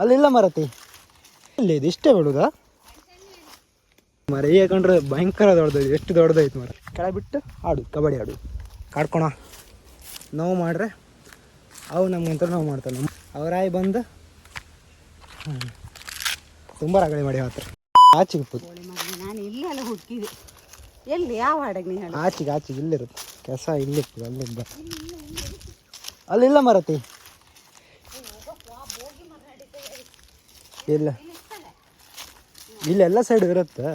ಅಲ್ಲಿಲ್ಲ ಮರತಿ? ಇಲ್ಲಿ ಇದು? ಇಷ್ಟೇ ಬಿಡುದಾ? ಮರ ಕಂಡ್ರೆ ಭಯಂಕರ ದೊಡ್ಡದಾಯ್ತು ಎಷ್ಟು ದೊಡ್ಡದೈತೆ ಮರ. ಕೆಳಗೆ ಬಿಟ್ಟು ಆಡು ಕಬಡ್ಡಿ ಆಡು. ಕಾಡ್ಕೊಣ. ನೋವು ಮಾಡ್ರೆ ಅವು ನಮ್ಗಂತ ನೋವು ಮಾಡ್ತಾವೆ. ಅವರಾಯಿ ಬಂದು. ತುಂಬ ರಗಳೆ ಮಾಡಿ ಹತ್ರ ಆಚೆಗೆ ಹುಟ್ಟು ನಾನು ಇಲ್ಲೆಲ್ಲ ಹುಡುಕಿದೆ. ಎಲ್ಲಿ ಯಾವ ಹಾಡಾಗ ಆಚೆಗೆ ಆಚೆಗೆ ಇಲ್ಲಿರುತ್ತೆ. ಕೆಸ ಇಲ್ಲಿರ್ತದೆ ಅಲ್ಲಿಂದ. ಅಲ್ಲಿಲ್ಲ ಮರತಿ? ಇಲ್ಲ. ಇಲ್ಲೆಲ್ಲ ಸೈಡ್ ಇರುತ್ತೆ.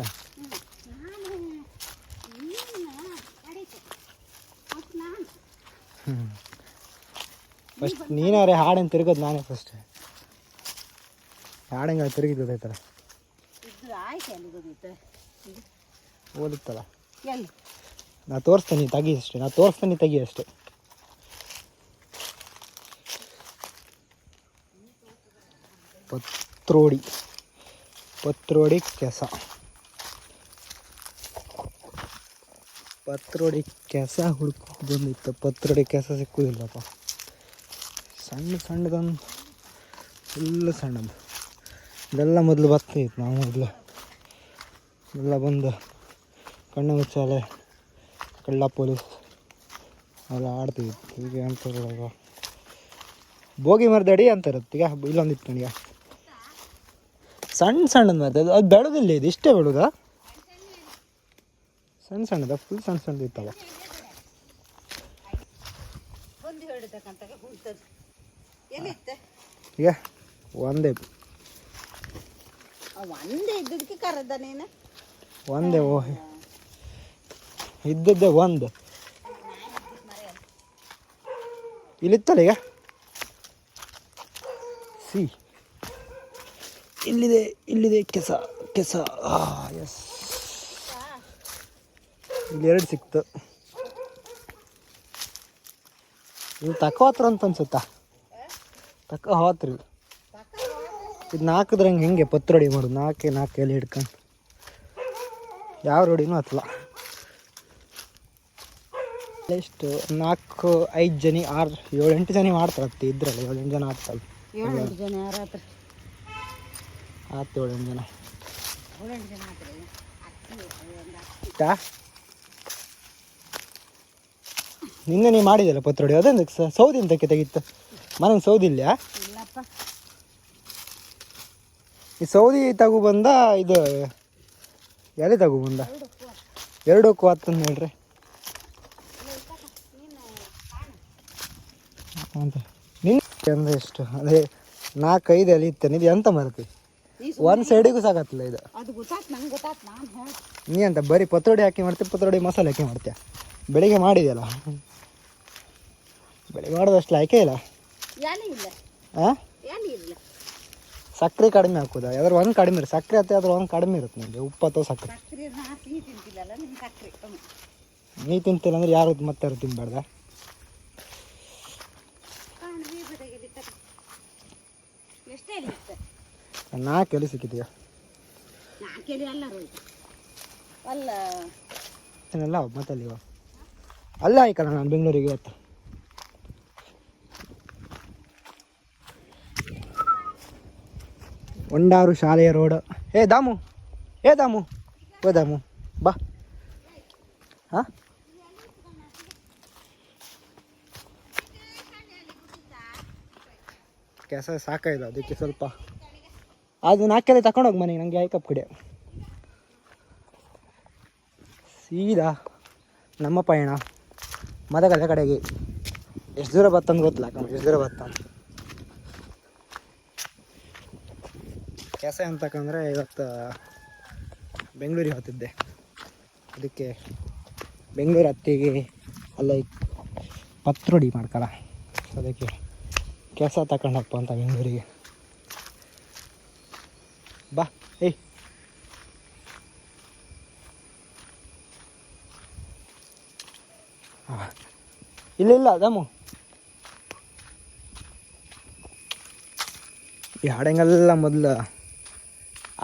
ಫಸ್ಟ್ ನೀನಾರೆ ಹಾಡಂಗೆ ತಿರುಗೋದು ನಾನೇ ಫಸ್ಟ್ ಹಾಡಂಗೆ ತಿರುಗಿದ್ದು ಇದು ಥರ ಓದುತ್ತಲ್ಲ ಎಲ್ಲಿ? ನಾ ತೋರಿಸ್ತೀನಿ ತೆಗಿ ಅಷ್ಟೇ ನಾ ತೋರಿಸ್ತೀನಿ ತೆಗಿ ಅಷ್ಟೇ. ಪತ್ರೋಡಿ. ಪತ್ರೋಡಿ ಕೆಸ. ಪತ್ರೋಡಿ ಕೆಸ ಹುಡುಕೋ ಬಂದಿತ್ತು. ಪತ್ರೋಡಿ ಕೆಸ ಸಿಕ್ಕುದಿಲ್ಲಪ್ಪ ಸಣ್ಣ ಸಣ್ಣದೊಂದು ಫುಲ್ ಸಣ್ಣದು. ಇದೆಲ್ಲ ಮೊದಲು ಬರ್ತಿತ್ತು ನಾವು ಮೊದಲು ಎಲ್ಲ ಬಂದು ಕಣ್ಣು ಮುಚ್ಚಾಲೆ ಕಳ್ಳ ಪೊಲೀಸ್ ಅವೆಲ್ಲ ಆಡ್ತಿತ್ತು ಈಗ ಅಂತಾರಲ್ಲ ಬೋಗಿ ಮರದಡಿ ಅಂತಾರತ್ತೆ ಈಗ ಇಲ್ಲೊಂದಿತ್ತು ನನಗೆ. ಸಣ್ಣ ಸಣ್ಣದು ಮತ್ತೆ ಅದು ಅದು ಬೆಳೆದಿಲ್ಲ ಇದು ಇಷ್ಟೇ ಬೆಳೆದ ಸಣ್ಣ ಸಣ್ಣದ ಫುಲ್ ಸಣ್ಣ ಸಣ್ಣದು ಎಲ್ಲಿತ್ತ? ಈಗ ಒಂದೇ. ಒಂದೇ ಇದ್ದದಕ್ಕೆ ಕರೆದ ನೀನು? ಒಂದೇ ಓ. ಇದ್ದದ್ದೇ ಒಂದು. ಇಲ್ಲಿತ್ತಲ್ಲ ಈಗ? ಸಿ. ಇಲ್ಲಿದೆ ಇಲ್ಲಿದೆ ಕೆಸ ಕೆಸ. ಎಸ್ ಇಲ್ಲಿ ಎರಡು ಸಿಕ್ತು. ಇದು ತಕ್ಕ ಹತ್ರ ಅಂತ ಅನ್ಸುತ್ತಾ? ತಕ್ಕ ಹೋತ್ರಿ ಇದು ನಾಲ್ಕದ್ರಂಗೆ ಹೆಂಗೆ ಪತ್ರ ರೆಡಿ ಮಾಡು. ನಾಲ್ಕೇ, ನಾಲ್ಕು ಎಲ್ಲಿ ಹಿಡ್ಕೊಂಡು. ಯಾವ ರೋಡಿನೂ ಹತ್ತಲ್ಲ. ಎಷ್ಟು? ನಾಲ್ಕು, ಐದು ಜನ, ಆರು ಏಳು ಎಂಟು ಜನ ಮಾಡ್ತಾರತ್ತೆ ಇದ್ರಲ್ಲ. ಏಳು ಎಂಟು ಜನ ಆಗ್ತಲ್ಲ ಏಳೆಂಟು ಜನ ನಿನ್ನೆ ನೀವು ಮಾಡಿದಲ್ಲ ಪತ್ರೊಡಿ? ಅದೊಂದು ಸೌದಿ ಅಂತಕ್ಕೆ ತೆಗಿತ್ತು. ಮನೆಗೆ ಸೌದಿ ಇಲ್ಲ ಇಲ್ಲಪ್ಪ. ಈ ಸೌದಿ ತಗೋ ಬಂದ ಇದು ಎಲೆ ತಗೋ ಬಂದ? ಎರಡಕ್ಕೂ ಹತ್ತಂದು ಹೇಳ್ರಿ. ಅಂತ ನಿನ್ನ ಅಂದ್ರೆ ಎಷ್ಟು? ಅದೇ ನಾಲ್ಕೈದು ಎಲೆ ಇತ್ತೇನೆ ಇದು ಎಂತ ಮರತಿ ಒಂದು ಸೈಡಿಗೂ ಸಾಕತ್ತಲ್ಲ ಇದು. ಅದು ಗೊತ್ತಾತ್ ನಂಗೆ ಗೊತ್ತಾತ್ ನಾನು ಹೇಳಿ ನೀ ಅಂತ ಬರೀ ಪತ್ರೊಡಿ ಹಾಕಿ ಮಾಡ್ತೀಯ ಪತ್ರೊಡಿ ಮಸಾಲೆ ಹಾಕಿ ಮಾಡ್ತೀಯ? ಬೆಳಿಗ್ಗೆ ಮಾಡಿದೆಯಲ್ಲ? ಬೆಳಿಗ್ಗೆ ಮಾಡೋದಷ್ಟು ಆಯ್ಕೆ ಇಲ್ಲ. ಹಾಂ ಸಕ್ಕರೆ ಕಡಿಮೆ ಹಾಕೋದ? ಯಾವ್ದಾರು ಒಂದು ಕಡಿಮೆ ಇರುತ್ತೆ ಸಕ್ಕರೆ ಅಥವಾ ಅದ್ರ ಒಂದು ಕಡಿಮೆ ಇರುತ್ತೆ ನಿಮಗೆ ಉಪ್ಪು ಅಥವಾ ಸಕ್ಕರೆ ನಾ ತಿಂತಿಲ್ಲ ಅಂದ್ರೆ ಯಾರು ಮತ್ತೆ ತಿನ್ಬಾರ್ದ ಕಾಣ್ ಬೀಬದಾಗೆಲ್ಲಿ ತಗ ಎಷ್ಟೇ ಎಲೆ ಇತ್ತು ನಾಲ್ಕು ಎಲೆ ಸಿಕ್ಕಿದೀಯ? ಅಲ್ಲ ಅಲ್ಲ. ಎಲ್ಲ ಮತ್ತೆ ಅಲ್ಲಿ ಇವಾಗ? ಅಲ್ಲೇ ಆಯ್ಕಲ್ಲ ನಾನು ಬೆಂಗಳೂರಿಗೆ ಇವತ್ತು. ಒಂಡಾರು ಶಾಲೆಯ ರೋಡ್. ಏ ದಾಮು ಏ ದಾಮು ಓ ದಾಮು ಬಾ. ಹಾಂ? ಕೆಲಸ ಸಾಕಾಯಿಲ್ಲ ಅದಕ್ಕೆ ಸ್ವಲ್ಪ ಅದು ನಾಲ್ಕೆಲೆ ತಗೊಂಡೋಗಿ ಮನೆಗೆ ನನಗೆ ಐಕಪ್ ಕಡೆ. ಸೀದಾ ನಮ್ಮ ಪಯಣ, ಮದಗದ ಕಡೆಗೆ. ಎಷ್ಟು ದೂರ ಬತ್ತಂದು ಗೊತ್ತಿಲ್ಲ ಅಕ್ಕ ಎಷ್ಟು ದೂರ ಬತ್ತ ಕೆಸ ಅಂತಕ್ಕಂದ್ರೆ ಇವತ್ತು ಬೆಂಗಳೂರಿಗೆ ಹೋಗ್ತಿದ್ದೆ. ಅದಕ್ಕೆ ಬೆಂಗಳೂರು ಹತ್ತಿಗೆ ಅಲ್ಲೇ ಪತ್ರೊಡಿ ಮಾಡ್ಕೊಳ. ಅದಕ್ಕೆ ಕೆಲಸ ತಗೊಂಡಪ್ಪ ಅಂತ ಬೆಂಗಳೂರಿಗೆ ಬಾ ಏಯ್ ಇಲ್ಲ ಇಲ್ಲ ದಮ್ಮು ಈ ಹಾಡಂಗೆಲ್ಲ ಮೊದಲು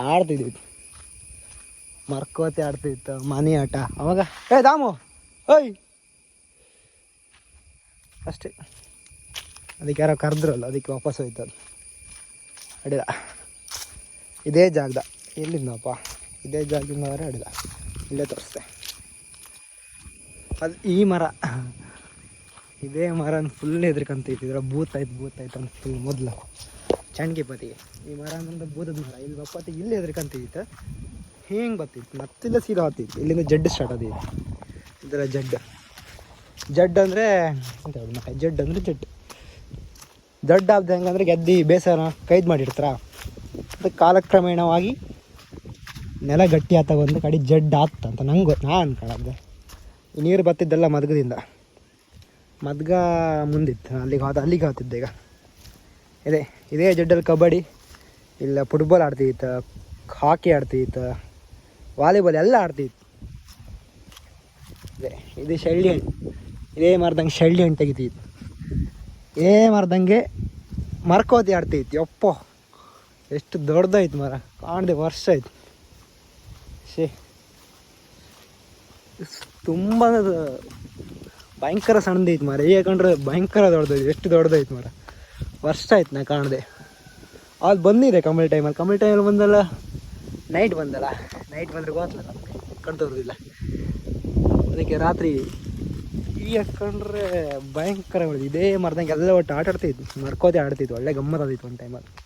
ಆಡ್ತಿದ್ವಿ ಮರ್ಕೋತಿ ಆಡ್ತಿತ್ತು ಮನೆ ಆಟ. ಅವಾಗ, ಏ ದಾಮು ಓಯ್ ಅಷ್ಟೇ. ಅದಕ್ಕೆ ಯಾರೋ ಕರೆದ್ರಲ್ಲ, ಅದಕ್ಕೆ ವಾಪಸ್ ಹೋಯ್ತು ಅದು ಇದೇ ಜಾಗದ, ಎಲ್ಲಿಂದಪ್ಪ? ಇದೇ ಜಾಗದಿಂದ ಅವರೇ ಹಿಡಿದ ಇಲ್ಲೇ ತೋರಿಸ್ದೆ. ಅದು ಈ ಮರ, ಇದೇ ಮರ ಫುಲ್ ಹೆದ್ರಿಕಂತೈತಿ ಇದ್ರ ಭೂತ ಆಯ್ತು ಭೂತ ಆಯ್ತು ಅಂತ ಫುಲ್ ಮೊದಲು. ಚಂಡ್ಗಿಪತಿಗೆ ಈ ಮರ ಅಂದ್ರೆ ಭೂತದ ಮರ. ಇಲ್ಲಿ ಬಪ್ಪತ್ತಿಗೆ ಇಲ್ಲಿ ಹೆದ್ರಿಕಂತಿತ್ತು ಹಿಂಗೆ ಬರ್ತಿತ್ತು ಮತ್ತಿಲ್ಲ ಸೀದಾ ಹತ್ತಿತ್ತು ಇಲ್ಲಿಂದ ಜಡ್ ಸ್ಟಾರ್ಟ್ ಆದಿತ್ತು ಇದರ ಜಡ್. ಜಡ್ ಅಂದರೆ ಜಡ್ ಅಂದರೆ ಜಡ್. ಜಡ್ ಆದ ಹೆಂಗಂದ್ರೆ ಗೆದ್ದಿ ಬೇಸರ, ಕೈದು ಮಾಡಿರ್ತಾರ ಅದು ಕಾಲಕ್ರಮೇಣವಾಗಿ ನೆಲ ಗಟ್ಟಿ ಆತ ಒಂದು ಕಡೆ ಜಡ್ ಆತ ಅಂತ ನಂಗೆ ನಾ ಅನ್ಕೊಳ್ಳೋದು ಈ ನೀರು ಬತ್ತಿದ್ದೆಲ್ಲ ಮದ್ಗದಿಂದ. ಮದ್ಗ ಮುಂದಿತ್ತು, ಅಲ್ಲಿಗೆ ಹೋದ ಅಲ್ಲಿಗೆ ಹೋಗ್ತಿದ್ದೆ ಈಗ. ಇದೇ ಇದೇ ಜಡ್ಡಲ್ಲಿ ಕಬಡ್ಡಿ, ಇಲ್ಲ ಫುಟ್ಬಾಲ್ ಆಡ್ತಿತ್ತು, ಹಾಕಿ ಆಡ್ತಿತ್ತು, ವಾಲಿಬಾಲ್ ಎಲ್ಲ ಆಡ್ತಿತ್ತು. ಇದೆ, ಇದು ಶಳ್ಳಿ ಹಣ್ಣು ಇದೇ ಮರದಂಗೆ ಶಳ್ಳಿ ಹಣ್ಣು ತೆಗಿತಿತ್ತು. ಇದೇ ಮರದಂಗೆ ಮರ್ಕೋತಿ ಆಡ್ತಿತ್ತು, ಯಪ್ಪ. ಎಷ್ಟು ದೊಡ್ಡದಾಯ್ತು ಮರ ಕಾಣದೆ ವರ್ಷ ಆಯ್ತು. ಶೇ ತುಂಬ ಭಯಂಕರ ಸಣ್ಣದೈತೆ ಮರ ಕಂಡ್ರೆ ಭಯಂಕರ ದೊಡ್ಡದಾಯ್ತು. ಎಷ್ಟು ದೊಡ್ಡದಾಯ್ತು ಮರ ವರ್ಷ ಆಯ್ತು ನಾ ಕಾಣದೆ. ಅದು ಬಂದಿದೆ ಕಮಲ್ ಟೈಮಲ್ಲಿ. ಕಮಲ್ ಟೈಮಲ್ಲಿ ಬಂದಲ್ಲ? ನೈಟ್ ಬಂದಲ್ಲ? ನೈಟ್ ಬಂದರೆ ಗೊತ್ತಲ್ಲ ಕಣ್ತೋರ್ದಿಲ್ಲ ಅದಕ್ಕೆ ರಾತ್ರಿ ಈಗ ಕಂಡ್ರೆ ಭಯಂಕರ ಇದೇ ಮರದಂಗೆ ಎಲ್ಲ ಒಟ್ಟು ಆಟ ಮರ್ಕೋತೆ ಆಡ್ತಿತ್ತು ಒಳ್ಳೆ ಗಮ್ಮತ್ ಆದಿತ್ತು ಒಂದು ಟೈಮಲ್ಲಿ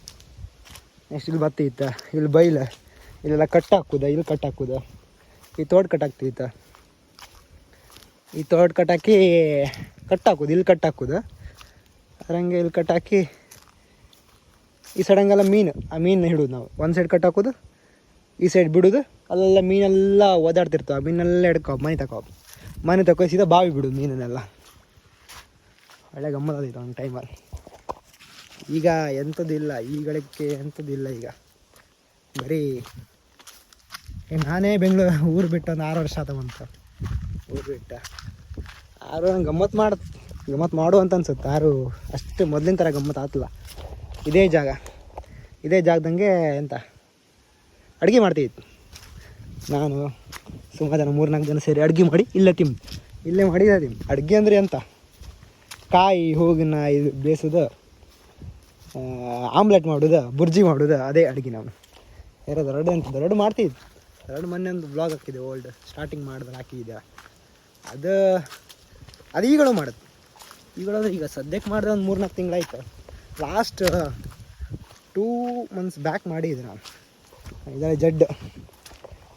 ನೆಕ್ಸ್ಟ್ ಇಲ್ಲಿ ಬತ್ತಿತ್ತ ಇಲ್ಲಿ ಬೈಲ. ಇಲ್ಲೆಲ್ಲ ಕಟ್ ಹಾಕುದ? ಇಲ್ಲಿ ಕಟ್ ಹಾಕುದ? ಈ ತೋಟ ಕಟ್ ಹಾಕ್ತಿತ್ತ ಈ ತೋಟ ಕಟ್ ಹಾಕಿ ಕಟ್ ಹಾಕುದು? ಇಲ್ಲಿ ಕಟ್ ಹಾಕುದ? ಅದ್ರಂಗೆ ಇಲ್ಲಿ ಕಟ್ ಹಾಕಿ ಈ ಸೈಡಂಗೆಲ್ಲ ಮೀನು. ಆ ಮೀನು ಹಿಡುದು ನಾವು. ಒಂದು ಸೈಡ್ ಕಟ್ ಹಾಕೋದು, ಈ ಸೈಡ್ ಬಿಡೋದು. ಅಲ್ಲೆಲ್ಲ ಮೀನೆಲ್ಲ ಓದಾಡ್ತಿರ್ತಾವೆ. ಆ ಮೀನೆಲ್ಲ ಹಿಡ್ಕೊ, ಮನೆ ತಕೋ ಮನೆ ತಕೋ ಸೀದಾ ಬಾವಿ ಬಿಡುದು ಮೀನನ್ನೆಲ್ಲ. ಒಳ್ಳೆ ಗಮ್ಮತ್ ಆದಿತ್ತು ಒಂದು ಟೈಮಲ್ಲಿ ಈಗ ಎಂಥದ್ದಿಲ್ಲ ಈ ಗಳಿಕೆ ಎಂಥದ್ದಿಲ್ಲ ಈಗ. ಬರೀ ನಾನೇ ಬೆಂಗಳೂರು ಊರು ಬಿಟ್ಟು ಒಂದು ಆರು ವರ್ಷ ಆದವಂತ ಊರು ಬಿಟ್ಟ? ಆರು ಗಮ್ಮತ್ತು ಮಾಡ ಗಮ್ಮತ್ತು ಮಾಡು ಅಂತ ಅನ್ಸುತ್ತೆ. ಆರು ಅಷ್ಟು ಮೊದಲಿನ ಥರ ಗಮ್ಮತ್ತು ಆತಲ್ಲ ಇದೇ ಜಾಗ. ಇದೇ ಜಾಗದಂಗೆ ಎಂತ? ಅಡುಗೆ ಮಾಡ್ತಿತ್ತು ನಾನು ಸುಮಾರು ಜನ ಮೂರು ನಾಲ್ಕು ಜನ ಸೇರಿ ಅಡುಗೆ ಮಾಡಿ ಇಲ್ಲೇ ತಿಮ್ ಇಲ್ಲೇ ಮಾಡಿ ತಿಮ್ ಅಡುಗೆ ಅಂದರೆ ಎಂತ? ಕಾಯಿ ಹೂಗಿನ ಇದು ಬೇಯಿಸೋದು. ಆಮ್ಲೆಟ್ ಮಾಡೋದು, ಬುರ್ಜಿ ಮಾಡೋದು, ಅದೇ ಅಡುಗೆ ನಾವು. ಎರಡು ಎರಡು ಅಂತ ಎರಡು ಮಾಡ್ತೀವಿ. ಎರಡು ಮೊನ್ನೆ ಒಂದು ಬ್ಲಾಗ್ ಹಾಕಿದೆ ಓಲ್ಡ್ ಸ್ಟಾರ್ಟಿಂಗ್ ಮಾಡಿದ್ರೆ ಹಾಕಿದ್ದೆ ಅದು ಅದು ಈಗಳು ಮಾಡುತ್ತೆ ಈಗಳು ಈಗ ಸದ್ಯಕ್ಕೆ ಮಾಡಿದ್ರೆ ಒಂದು ಮೂರು ನಾಲ್ಕು ತಿಂಗಳಾಯ್ತು. ಲಾಸ್ಟ್ ಟೂ ಮಂತ್ಸ್ ಬ್ಯಾಕ್ ಮಾಡಿದ್ದೆ ನಾನು. ಇದರ ಜಡ್.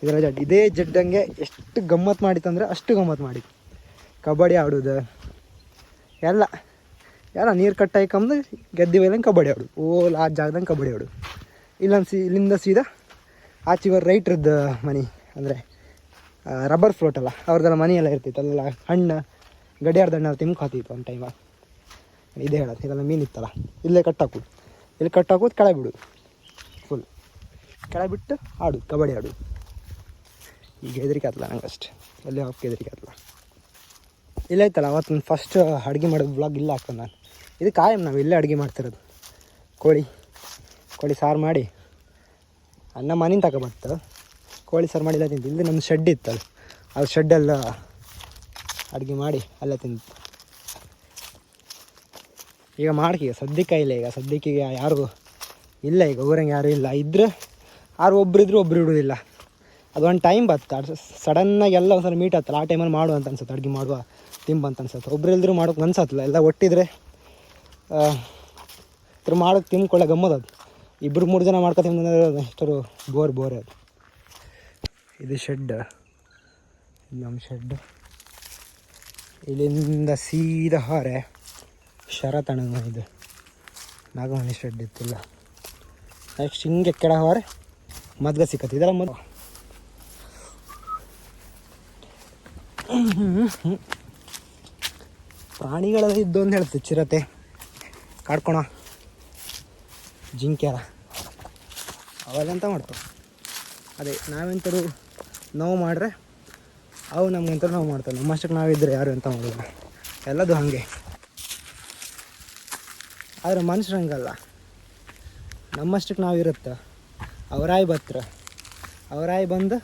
ಇದರ ಜಡ್. ಇದೇ ಜಡ್ಡಂಗೆ ಎಷ್ಟು ಗಮ್ಮತ್ತು ಮಾಡಿತ್ತಂದ್ರೆ ಅಷ್ಟು ಗಮ್ಮತ್ತು ಮಾಡಿತ್ತು. ಕಬಡ್ಡಿ ಆಡೋದು. ಎಲ್ಲ. ಎಲ್ಲ ನೀರು ಕಟ್ಟಾಯ್ಕಂದು ಗೆದ್ದಿ ಮೇಲೆ ಕಬಡ್ಡಿ ಆಡು. ಓಲ್ ಆ ಜಾಗದಂಗೆ ಕಬಡ್ಡಿ ಆಡು. ಇಲ್ಲೊಂದು ಸಿ, ಇಲ್ಲಿಂದ ಸೀದಾ ಆಚೆಗೆ ರೈಟ್ರದ್ದು ಮನೆ, ಅಂದರೆ ರಬ್ಬರ್ ಫ್ಲೋಟ್ ಅಲ್ಲ ಅವ್ರದ್ದೆಲ್ಲ ಮನೆಯೆಲ್ಲ ಇರ್ತಿತ್ತು ಅಲ್ಲೆಲ್ಲ ಹಣ್ಣು, ಗಡಿಯಾರ್ದ ಹಣ್ಣು ತಿಮ್ಕಾತಿತ್ತು ಒಂದು ಟೈಮ ಇದೇ ಹೇಳೋದು, ಇದೆಲ್ಲ ಮೀನಿತ್ತಲ್ಲ ಇಲ್ಲೇ ಕಟ್ಟಾಕೋದು ಇಲ್ಲಿ ಕಟ್ಟಾಕೋದು ಕೆಳಗೆ ಬಿಡು ಫುಲ್ ಕೆಳಗೆ ಬಿಟ್ಟು ಆಡು, ಕಬಡ್ಡಿ ಆಡು. ಈಗ ಹೆದರಿಕೆ ಆತಲ್ಲ ನಂಗೆ ಅಷ್ಟೇ ಅಲ್ಲಿ ಹಾಕಿ ಹೆದರಿಕೆ ಆತಲ್ಲ ಇಲ್ಲೇ ಆಯ್ತಲ್ಲ ಅವತ್ತು ಫಸ್ಟ್ ಅಡುಗೆ ಮಾಡೋದು ಬ್ಲಾಗ್ ಇಲ್ಲ ಹಾಕೊಂಡು ನಾನು. ಇದು ಕಾಯಂ, ನಾವು ಇಲ್ಲೇ ಅಡುಗೆ ಮಾಡ್ತಿರೋದು. ಕೋಳಿ ಕೋಳಿ ಸಾರು ಮಾಡಿ, ಅನ್ನ ಮನೆಯಿಂದ ತಗೊಬತ್ತು. ಕೋಳಿ ಸಾರು ಮಾಡಿಲ್ಲ ತಿಂತು ಇಲ್ಲಿ ನಮ್ಮ ಶೆಡ್ ಇತ್ತಲ್ಲ ಅದು. ಶೆಡ್ಡೆಲ್ಲ ಅಡುಗೆ ಮಾಡಿ ಅಲ್ಲ ತಿಂತು ಈಗ ಮಾಡಿ ಈಗ ಸದ್ಯಕ್ಕೆ ಇಲ್ಲ, ಈಗ ಸದ್ಯಕ್ಕೆ ಈಗ ಯಾರು ಇಲ್ಲ, ಈಗ ಊರಂಗೆ ಯಾರೂ ಇಲ್ಲ. ಇದ್ರೆ ಯಾರು ಒಬ್ರು ಇದ್ರೂ ಒಬ್ರು ಇಡೋದಿಲ್ಲ. ಅದೊಂದು ಟೈಮ್ ಬತ್ತ. ಸಡನ್ನಾಗಿ ಎಲ್ಲ ಒಂದ್ಸಲ ಮೀಟ್ ಆತಲ್ಲ ಆ ಟೈಮಲ್ಲಿ ಮಾಡು ಅಂತ ಅನ್ಸುತ್ತೆ, ಅಡುಗೆ ಮಾಡುವ, ತಿಂಬ ಅಂತ ಅನ್ಸುತ್ತೆ. ಒಬ್ರು ಇಲ್ದ್ರೂ ಮಾಡೋಕೆ ಅನ್ಸತ್ತಲ್ಲ ಎಲ್ಲ ಒಟ್ಟಿದ್ರೆ ಇದ್ರ ಮಾಡೋದು ತಿನ್ಕೊಳ್ಳೆ, ಗಮ್ಮತ್ ಅದು. ಇಬ್ಬರು ಮೂರು ಜನ ಮಾಡ್ಕೊತೀನಿ ಇಷ್ಟರು ಬೋರ್ ಬೋರ್ ಅದು. ಇದು ಶೆಡ್ ನಮ್ಮ ಶೆಡ್ ಇಲ್ಲಿಂದ ಸೀದಾ ಹಾರೆ. ಶರತಣ ಇದು. ನಾಗಮಣಿ ಶೆಡ್ ಇತ್ತಿಲ್ಲ. ನೆಕ್ಸ್ಟ್ ಹಿಂಗೆ ಕೆಳ ಹಾರೆ. ಮದ್ಗ ಸಿಕ್ಕತ್ತೆ. ಇದೆಲ್ಲ ಮದ್ ಪ್ರಾಣಿಗಳೆಲ್ಲ ಇದ್ದು ಅಂತ ಹೇಳ್ತೆ ಚಿರತೆ. ಕಾಡ್ಕೊಣ. ಜಿಂಕ್ಯಾರ. ಅವೆಲ್ಲಂತ ಮಾಡ್ತಾವೆ ಅದೇ, ನಾವೆಂತರು ನೋವು ಮಾಡ್ರೆ, ಅವು ನಮಗೆಂತರೂ ನೋವು ಮಾಡ್ತಾವೆ. ನಮ್ಮಷ್ಟಕ್ಕೆ ನಾವಿದ್ದರೆ ಯಾರು ಎಂತ ಮಾಡೋದು ಎಲ್ಲದು ಹಾಗೆ. ಆದರೆ ಮನುಷ್ಯರು ಹಂಗಲ್ಲ. ನಮ್ಮಷ್ಟಕ್ಕೆ ನಾವಿರುತ್ತೆ. ಅವರಾಯಿ ಬತ್ರ ಅವರಾಯಿ ಬಂದು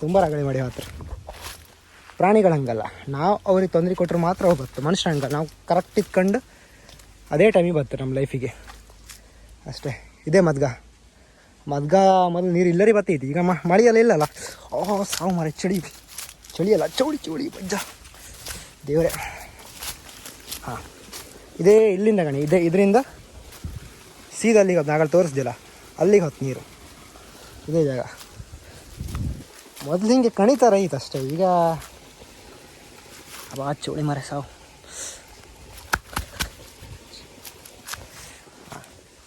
ತುಂಬ ರಗಳೆ ಮಾಡಿ ಹತ್ರ ಪ್ರಾಣಿಗಳು ಹಂಗಲ್ಲ ನಾವು ಅವ್ರಿಗೆ ತೊಂದರೆ ಕೊಟ್ಟರೆ ಮಾತ್ರ ಹೋಗುತ್ತೆ ಮನುಷ್ಯ ಹಂಗಲ್ಲ ನಾವು ಕರೆಕ್ಟ್ ಇಟ್ಕೊಂಡು ಅದೇ ಟೈಮಿಗೆ ಬರ್ತದೆ ನಮ್ಮ ಲೈಫಿಗೆ ಅಷ್ಟೇ. ಇದೇ ಮದ್ಗ. ಮದ್ಗ ಮೊದಲು ನೀರು ಇಲ್ಲರಿ ಬರ್ತೈತಿ ಈಗ ಮಳೆಯಲ್ಲ ಇಲ್ಲಲ್ಲ? ಓ, ಸಾವು ಮರ ಚಳಿ. ಚಳಿ ಅಲ್ಲ ಚೌಳಿ ಚೌಳಿ ಬಜ್ಜ ದೇವರೇ. ಹಾಂ. ಇದೇ ಇಲ್ಲಿಂದ ಗಣಿ ಇದೇ ಇದರಿಂದ ಸೀದಾ ಅಲ್ಲಿಗೆ ಹೊತ್ತು ನಾಗಲ್ಲಿ ತೋರಿಸ್ದಿಲ್ಲ ಅಲ್ಲಿಗೆ ಹೊತ್ತು ನೀರು. ಇದೇ ಜಾಗ. ಮೊದಲು ಹಿಂಗೆ ಕಣಿತಾರ ಐತೆ ಅಷ್ಟೇ. ಈಗ ಅಬ್ಬಾ ಚೋಳಿ ಮರ ಸಾವು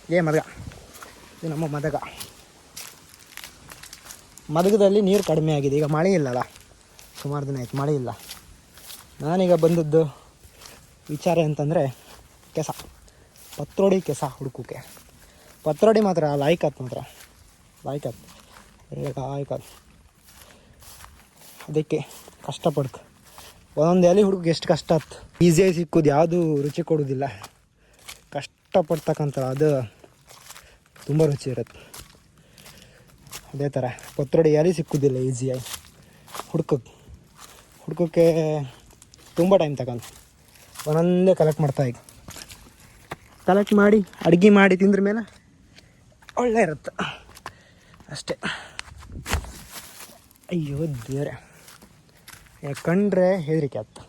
ಏ ಮದಗ ಇದು ನಮ್ಮ ಮದಗ ಮದಗದಲ್ಲಿ ನೀರು ಕಡಿಮೆ ಆಗಿದೆ ಈಗ ಮಳೆ ಇಲ್ಲಲ್ಲ ಸುಮಾರು ದಿನ ಆಯ್ತು ಮಳೆ ಇಲ್ಲ ನಾನೀಗ ಬಂದದ್ದು ವಿಚಾರ ಅಂತಂದರೆ ಕೆಸ ಪತ್ರೋಡಿ ಕೆಸ ಹುಡುಕೋಕ್ಕೆ ಪತ್ರೋಡಿ ಮಾತ್ರ ಲಾಯ್ಕತ್ ಮಾತ್ರ ಲಾಯ್ಕತ್ ಲಾಯ್ಕತ್ ಅದಕ್ಕೆ ಕಷ್ಟಪಡ್ತು ಒಂದೊಂದು ಎಲೆ ಹುಡುಗಕ್ಕೆ ಎಷ್ಟು ಕಷ್ಟ ಆಯ್ತು ಈಸಿಯಾಗಿ ಸಿಕ್ಕೋದು, ಯಾವುದು ರುಚಿ ಕೊಡೋದಿಲ್ಲ. ಕಷ್ಟಪಡ್ತಕ್ಕಂಥ ಅದು ತುಂಬ ರುಚಿ ಇರುತ್ತೆ. ಅದೇ ಥರ ಪತ್ರೊಡೆ ಎಲೆ ಸಿಕ್ಕುದಿಲ್ಲ ಈಸಿಯಾಗಿ ಹುಡ್ಕೋಕ್ಕೆ ಹುಡ್ಕೋಕ್ಕೆ ತುಂಬ ಟೈಮ್ ತಗೊಂಡು ಒಂದೊಂದೇ ಕಲೆಕ್ಟ್ ಮಾಡ್ತಾ ಈಗ. ಕಲೆಕ್ಟ್ ಮಾಡಿ, ಅಡುಗೆ ಮಾಡಿ ತಿಂದ್ರ ಮೇಲೆ ಒಳ್ಳೆ ಇರುತ್ತೆ. ಅಷ್ಟೇ. ಅಯ್ಯೋ ದೇವ್ರೆ. ಕಂಡ್ರೆ ಹೆದರಿಕೆ ಆಯ್ತು.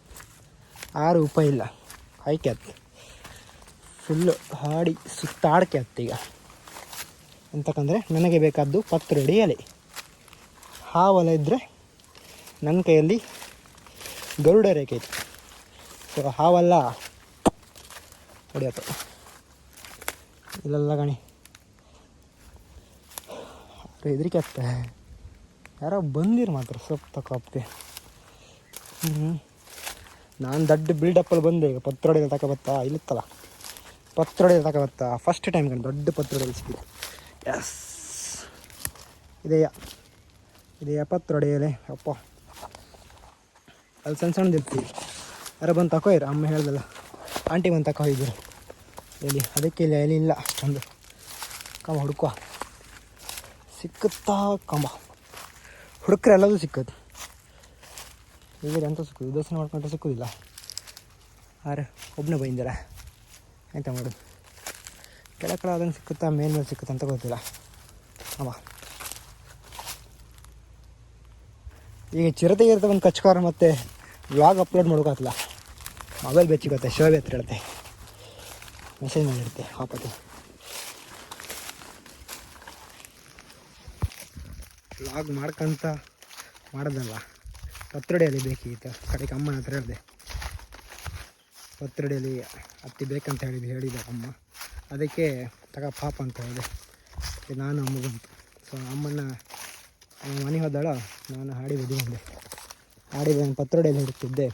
ಆರು ಉಪಾಯ ಇಲ್ಲ. ಆಯ್ಕೆ ಆಯ್ತು. ಫುಲ್ಲು ಹಾಡಿ ಸುತ್ತಾಡ್ಕೆ ಆಯ್ತು ಈಗ. ಅಂತಕ್ಕಂದರೆ ನನಗೆ ಬೇಕಾದ್ದು ಪತ್ರೊಡಿ ಎಲೆ. ಹಾವಲ ಇದ್ದರೆ ನನ್ನ ಕೈಯಲ್ಲಿ ಗರುಡ ರೇಖೆ ಇತ್ತು ಸೊ ಹಾವಲ್ಲ. ಹೊಡೆಯತ್ತು. ಇಲ್ಲಲ್ಲ ಗಣಿ. ಹೆದರಿಕೆ ಆಗ್ತದೆ ಯಾರೋ ಬಂದಿರು ಮಾತ್ರ ಸೊಪ್ಪು ತಗೊಪ್ತೆ ನಾನು ದೊಡ್ಡ ಬಿಲ್ಡಪ್ಪಲ್ಲಿ ಬಂದೆ, ಈಗ ಪತ್ರೊಡೆ ತಗೊಬತ್ತಾ ಇಲ್ಲಿತ್ತಲ್ಲ. ತಕ ತಗೊಬತ್ತಾ ಫಸ್ಟ್ ಟೈಮ್ ಕಣ್ ದೊಡ್ಡ ಪತ್ರೊಡೆಯಲ್ಲಿ ಸಿಕ್ಕಿದೆ ಎಸ್ ಇದೆಯ? ಇದೆಯಾ ಪತ್ರೊಡೆಯಲೆ? ಅಪ್ಪ. ಅಲ್ಲಿ ಸಣ್ಣ ಸಣ್ಣದಿರ್ತೀವಿ ಯಾರು ಬಂದು ತಕೋಯಿರಿ ಅಮ್ಮ ಹೇಳ್ದಲ್ಲ. ಆಂಟಿ ಬಂದು ತಕೋ ಇದ್ರು. ಎಲ್ಲಿ ಅದಕ್ಕೆ ಇಲ್ಲ ಎಲ್ಲಿ ಇಲ್ಲ. ಅಷ್ಟೊಂದು. ಕಮ ಹುಡುಕುವ ಸಿಕ್ಕುತ್ತಾ ಕಂಬ ಹುಡುಕ್ರೆ ಎಲ್ಲದೂ ಸಿಕ್ಕದು ಈಗ ಅಂತ ಸಿಕ್ಕುದು ದರ್ಶನ ಮಾಡ್ಕೊಂಡ್ರೆ ಸಿಕ್ಕುದಿಲ್ಲ. ಆರೆ ಒಬ್ಬನೇ ಬೈಂದಿರ ಎಂತ ಮಾಡು ಕೆಳ ಕೆಳ ಅದನ್ನು ಸಿಕ್ಕುತ್ತಾ, ಮೇಲ್ ಮೇಲೆ ಸಿಕ್ಕುತ್ತಾ ಅಂತ ಗೊತ್ತಿಲ್ಲ. ಅವ. ಈಗ ಚಿರತೆ ಇರುತ್ತೆ ಒಂದು ಕಚ್ಕಾರ ಮತ್ತೆ ವ್ಲಾಗ್ ಅಪ್ಲೋಡ್ ಮಾಡೋಕ್ಕಾಗಲ್ಲ ಮೊಬೈಲ್ ಬೆಚ್ಚಿಗುತ್ತೆ ಶೋಭೆ ಹತ್ರ ಇರುತ್ತೆ. ಮೆಸೇಜ್ ಮಾಡಿರುತ್ತೆ ಹಾಪತಿ ವ್ಲಾಗ್ ಮಾಡ್ಕಂತ ಮಾಡೋದಲ್ಲ ಪತ್ರೊಡೆಯಲ್ಲಿ ಬೇಕಿತ್ತು ಕಡೆಗೆ ಅಮ್ಮನ ಹತ್ರ ಹೇಳಿದೆ. ಪತ್ರೊಡೆಯಲ್ಲಿ ಅತ್ತಿ ಬೇಕಂತ ಹೇಳಿದ್ದು ಹೇಳಿದ ಅಮ್ಮ? ಅದಕ್ಕೆ ತಗ ಪಾಪ ಅಂತ ಹೇಳಿದೆ. ನಾನು ಅಮ್ಮ ಬಂತು ಸೊ ಅಮ್ಮನ ಮನೆ ಹೋದಾಳ, ನಾನು ಹಾಡಿ ಬದಿ ಹಾಡಿ ಪತ್ರೊಡೆಯಲ್ಲಿ ಹಿಡ್ತಿದ್ದೆ.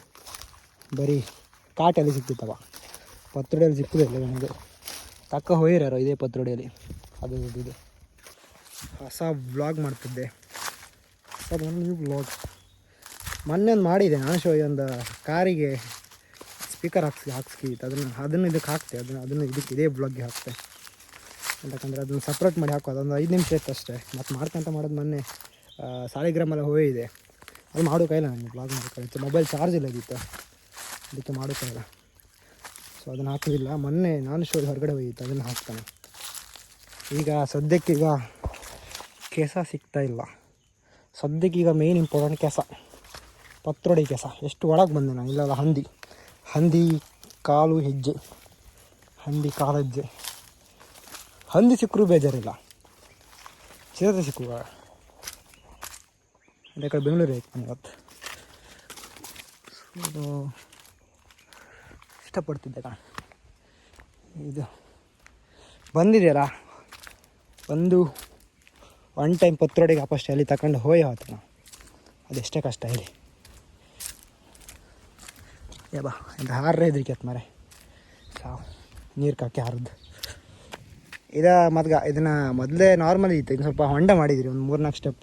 ಬರೀ ಕಾಟಲ್ಲಿ ಸಿಕ್ತಿತ್ತವ. ಪತ್ರೊಡೆಯಲ್ಲಿ ಸಿಕ್ಕಿದೆ ನನಗೆ. ತಕ್ಕ ಹೋಯಿರೋ ಇದೇ ಪತ್ರೊಡೆಯಲ್ಲಿ. ಅದು ಇದು. ಇದು ಹೊಸ ವ್ಲಾಗ್ ಮಾಡ್ತಿದ್ದೆ. ಅದು ನ್ಯೂ ವ್ಲಾಗ್ ಮೊನ್ನೆ ಒಂದು ಮಾಡಿದೆ ನಾನು ಶೋ ಒಂದು ಕಾರಿಗೆ ಸ್ಪೀಕರ್ ಹಾಕ್ಸಿ ಹಾಕ್ಸ್ಕಿತ್ತು ಅದನ್ನು ಅದನ್ನು ಇದಕ್ಕೆ ಹಾಕ್ತೆ, ಅದನ್ನು ಅದನ್ನು ಇದಕ್ಕೆ ಇದೇ ಬ್ಲಾಗ್ಗೆ ಹಾಕ್ತೆ. ಯಾಕಂದರೆ ಅದನ್ನು ಸಪ್ರೇಟ್ ಮಾಡಿ ಹಾಕೋದು ಅದೊಂದು ಐದು ನಿಮಿಷ ಇತ್ತು ಅಷ್ಟೇ. ಮತ್ತು ಮಾಡ್ಕೊಂತ ಮಾಡೋದು ಮೊನ್ನೆ ಸಾಲಿಗ್ರಾಮಲ್ಲ ಸಾಲಿಗ್ರಾಮೆಲ್ಲ ಹೋಗಿದೆ ಅದು ಮಾಡೋಕ್ಕಾಗಿಲ್ಲ ನನಗೆ ಬ್ಲಾಗ್ ಮಾಡೋಕ್ಕಾಗಿತ್ತು ಮೊಬೈಲ್ ಚಾರ್ಜ್ ಇಲ್ಲ ಇದ್ದಿತ್ತು ಅದಕ್ಕೆ ಮಾಡೋಕ್ಕಾಗಿಲ್ಲ ಸೊ ಅದನ್ನು ಹಾಕೋದಿಲ್ಲ. ಮೊನ್ನೆ ನಾನು ಶೋ ಹೊರಗಡೆ ಹೋಗಿತ್ತು, ಅದನ್ನು ಹಾಕ್ತಾನೆ. ಈಗ ಸದ್ಯಕ್ಕೀಗ ಕೆಸ ಸಿಗ್ತಾ ಇಲ್ಲ. ಸದ್ಯಕ್ಕೀಗ ಮೇನ್ ಇಂಪಾರ್ಟೆಂಟ್ ಕೆಸ. ಪತ್ರೊಡಿ ಕೆಸ ಎಷ್ಟು ಒಳಗೆ ಬಂದೆ ನಾನು, ಇಲ್ಲಲ್ಲ, ಹಂದಿ. ಹಂದಿ ಕಾಲು ಹೆಜ್ಜೆ. ಹಂದಿ ಕಾಲು ಹೆಜ್ಜೆ. ಹಂದಿ ಸಿಕ್ಕರೂ ಬೇಜಾರಿಲ್ಲ. ಚಿರತೆ ಸಿಕ್ಕುವ ಅದೇ ಕಡೆ ಬೆಂಗಳೂರು ಆಯ್ತು ಇವತ್ತು. ಇದು ಇಷ್ಟಪಡ್ತಿದ್ದೆ ಕಣ. ಇದು ಬಂದಿದೆಯಲ್ಲ? ಒಂದು ಒನ್ ಟೈಮ್ ಪತ್ರೊಡೆಗೆ ಅಪಷ್ಟೇ ಅಲ್ಲಿ ತಗೊಂಡು ಹೋಯ್ ಆಯ್ತು ನಾವು ಅದೆಷ್ಟೇ ಕಷ್ಟ ಹೇಳಿ. ಏ ಬಾ, ಎಂತ ಹಾರ್ರೆ ಹೆದ್ರಿಕೆ ಮರೆ ಸಾವು, ನೀರು ಕಾಕಿ ಹಾರದ್ದು ಇದ ಮದ್ಗ, ಇದನ್ನು ಮೊದಲೇ ನಾರ್ಮಲ್ ಇತ್ತು ಇನ್ನು ಸ್ವಲ್ಪ ಹೊಂಡ ಮಾಡಿದ್ರಿ, ಒಂದು ಮೂರ್ನಾಲ್ಕು ಸ್ಟೆಪ್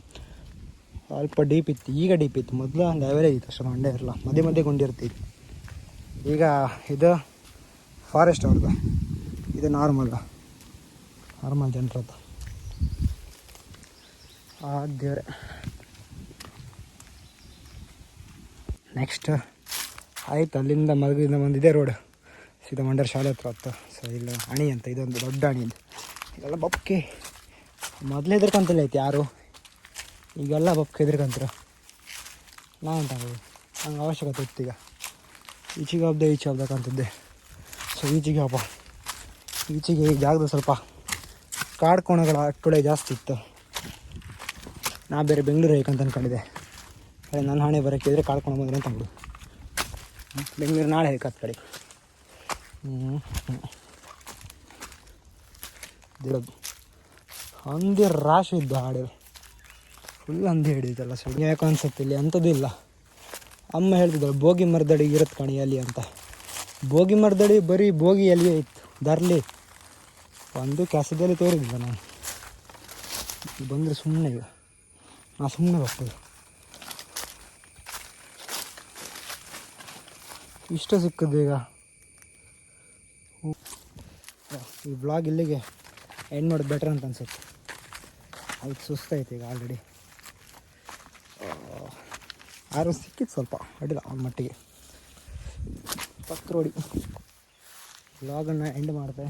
ಸ್ವಲ್ಪ ಡೀಪ್ ಇತ್ತು, ಈಗ ಡೀಪ್ ಇತ್ತು. ಮೊದಲು ಒಂದು ಲೆವೆಲೇ ಇತ್ತು, ಅಷ್ಟು ಹೊಂಡ ಇರಲ್ಲ ಮಧ್ಯೆ ಮಧ್ಯೆ ಗುಂಡಿರ್ತೀವಿ ಈಗ ಇದು ಫಾರೆಸ್ಟ್ ಅವ್ರದ್ದು ಇದು ನಾರ್ಮಲ್ ನಾರ್ಮಲ್ ಜನರದ್ದು ಆ ದೇವ್ರೆ. ನೆಕ್ಸ್ಟ್ ಆಯ್ತು, ಅಲ್ಲಿಂದ ಮಲಗಿಂದ ಬಂದಿದೆ ರೋಡ್. ಸೀದಾ ಮಂಡರ್ ಶಾಲೆ ಹತ್ರ ಹತ್ತು. ಸೊ ಇಲ್ಲ ಅಣಿ ಅಂತ, ಇದೊಂದು ದೊಡ್ಡ ಅಣಿ ಇದು. ಇದೆಲ್ಲ ಬಪ್ಕೆ ಮೊದಲು ಎದ್ರಕಂತಲ್ಲ ಐತೆ ಯಾರು? ಈಗೆಲ್ಲ ಬೊಕ್ಕೆ ಹೆದರ್ಕೊಂತಾರೆ ನಾ ಅಂತ ನಂಗೆ ಅವಶ್ಯಕತೆ ಇತ್ತು ಈಗ. ಈಚೆಗೆ ಹಬ್ಬದೆ ಈಚೆ ಹಬ್ಬಕ್ಕಂತಿದ್ದೆ ಸೊ ಈಚೆಗೆ ಹಬ್ಬ ಈಚೆಗೆ ಈ ಜಾಗದ ಸ್ವಲ್ಪ ಕಾಡು ಕೋಣಗಳ ಅಟ್ಟುಳೆ ಜಾಸ್ತಿ ಇತ್ತು. ನಾ ಬೇರೆ ಬೆಂಗಳೂರು ಹೇಗಂತ ಅಂದ್ಕೊಂಡಿದ್ದೆ ಅದೇ ನನ್ನ ಹಣೆ ಬರೋಕ್ಕಿದ್ರೆ ಕಾಡ್ಕೊಂಡು ಬಂದ್ರೆ ಅಂತ ಅಂದ್ಬಿಡು. ಬೆಂಗಳೂರು ನಾಳೆ ಹೇಗೆ ಕಡೆ. ದಿಡೋದು ಹಂದಿ ರಾಶಿ ಇದ್ದು ಹಾಡು. ಫುಲ್ ಹಂದಿ ಹಿಡಿದಲ್ಲ ಸುಳ್ಳು ಯಾಕೆ ಅನ್ಸುತ್ತೆ ಇಲ್ಲಿ, ಅಂಥದ್ದು ಇಲ್ಲ. ಅಮ್ಮ ಹೇಳ್ತಿದ್ದಾಳೆ, ಭೋಗಿ ಮರದಡಿ ಇರುತ್ತೆ ಕಣಿ ಅಲ್ಲಿ ಅಂತ. ಭೋಗಿ ಮರದಡಿ ಬರೀ ಭೋಗಿ ಎಲ್ಲಿಯೇ ಇತ್ತು ದರ್ಲಿ ಒಂದು ಕೆಸದಲ್ಲಿ ತೋರಿದ್ದೆ ನಾನು. ಬಂದರೆ ಸುಮ್ಮನೆ ಈಗ ನಾ ಸುಮ್ಮನೆ ಬರ್ತದೆ ಇಷ್ಟ ಸಿಕ್ಕದ್ದು ಈಗ. ಈ ಬ್ಲಾಗ್ ಇಲ್ಲಿಗೆ ಎಂಡ್ ಮಾಡೋದು ಬೆಟ್ರ್ ಅಂತ ಅನ್ಸುತ್ತೆ. ಅದಕ್ಕೆ ಸುಸ್ತಾಯ್ತು ಈಗ ಆಲ್ರೆಡಿ ಆರು ಸಿಕ್ಕಿತ್ತು ಸ್ವಲ್ಪ ಅಡ್ಡಿಲ್ಲ ಅವ್ನ ಮಟ್ಟಿಗೆ. ಪಕ್ಕ ರೋಡಿ ಬ್ಲಾಗನ್ನು ಎಂಡ್ ಮಾಡಿದೆ.